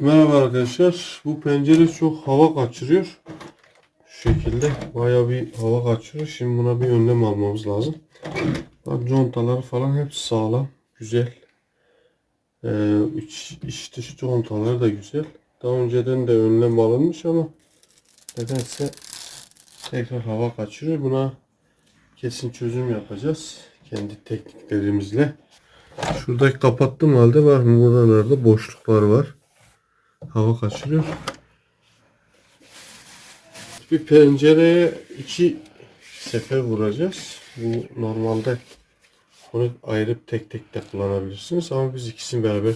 Merhaba arkadaşlar. Bu pencere çok hava kaçırıyor. Şu şekilde bayağı bir hava kaçırıyor. Şimdi buna bir önlem almamız lazım. Bak contaları falan hep sağlam. Güzel. Ee, iç, iç dış contaları da güzel. Daha önceden de önlem alınmış ama nedense tekrar hava kaçırıyor. Buna kesin çözüm yapacağız. Kendi tekniklerimizle. Şuradaki kapattığım halde mı? Buralarda boşluklar var. Hava kaçırıyor. Bir pencereye iki sefer vuracağız. Bu normalde bunu ayırıp tek tek de kullanabilirsiniz. Ama biz ikisini beraber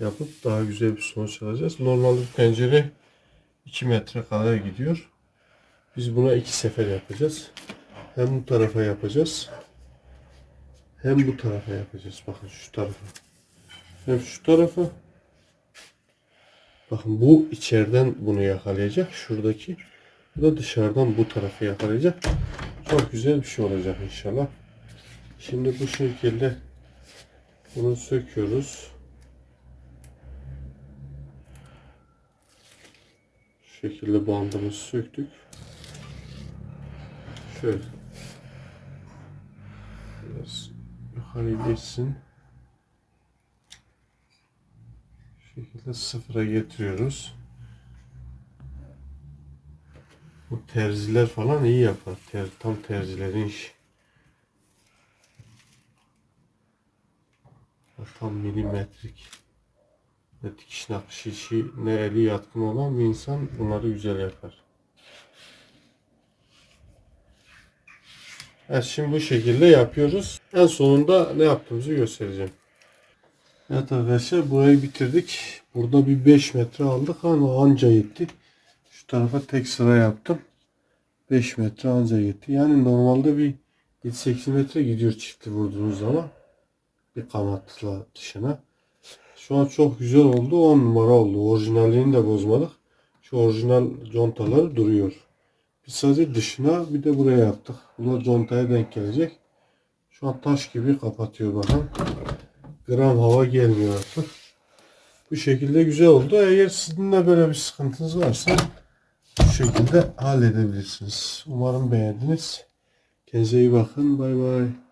yapıp daha güzel bir sonuç alacağız. Normalde pencere 2 metre kadar gidiyor. Biz buna iki sefer yapacağız. Hem bu tarafa yapacağız. Hem bu tarafa yapacağız. Bakın şu tarafa. Hem şu tarafa. Bakın bu içeriden bunu yakalayacak. Şuradaki. Bu da dışarıdan bu tarafı yakalayacak. Çok güzel bir şey olacak inşallah. Şimdi bu şekilde bunu söküyoruz. Şu şekilde bandımızı söktük. Şöyle. Biraz yukarı geçsin. Şu şekilde sıfıra getiriyoruz. Bu terziler falan iyi yapar. Ter, tam terzilerin işi. Tam milimetrik. Ne dikiş nakış işi ne eli yatkın olan bir insan bunları güzel yapar. Evet şimdi bu şekilde yapıyoruz. En sonunda ne yaptığımızı göstereceğim. Evet arkadaşlar burayı bitirdik. Burada bir 5 metre aldık ama anca yetti. Şu tarafa tek sıra yaptım. 5 metre anca yetti. Yani normalde bir 7-8 metre gidiyor çifti vurduğunuz zaman. Bir kanatla dışına. Şu an çok güzel oldu. 10 numara oldu. Orijinalini de bozmadık. Şu orijinal contaları duruyor. Biz sadece dışına bir de buraya yaptık. Bunlar contaya denk gelecek. Şu an taş gibi kapatıyor bakın. Gram hava gelmiyor artık. Bu şekilde güzel oldu. Eğer sizin de böyle bir sıkıntınız varsa bu şekilde halledebilirsiniz. Umarım beğendiniz. Kendinize iyi bakın. Bay bay.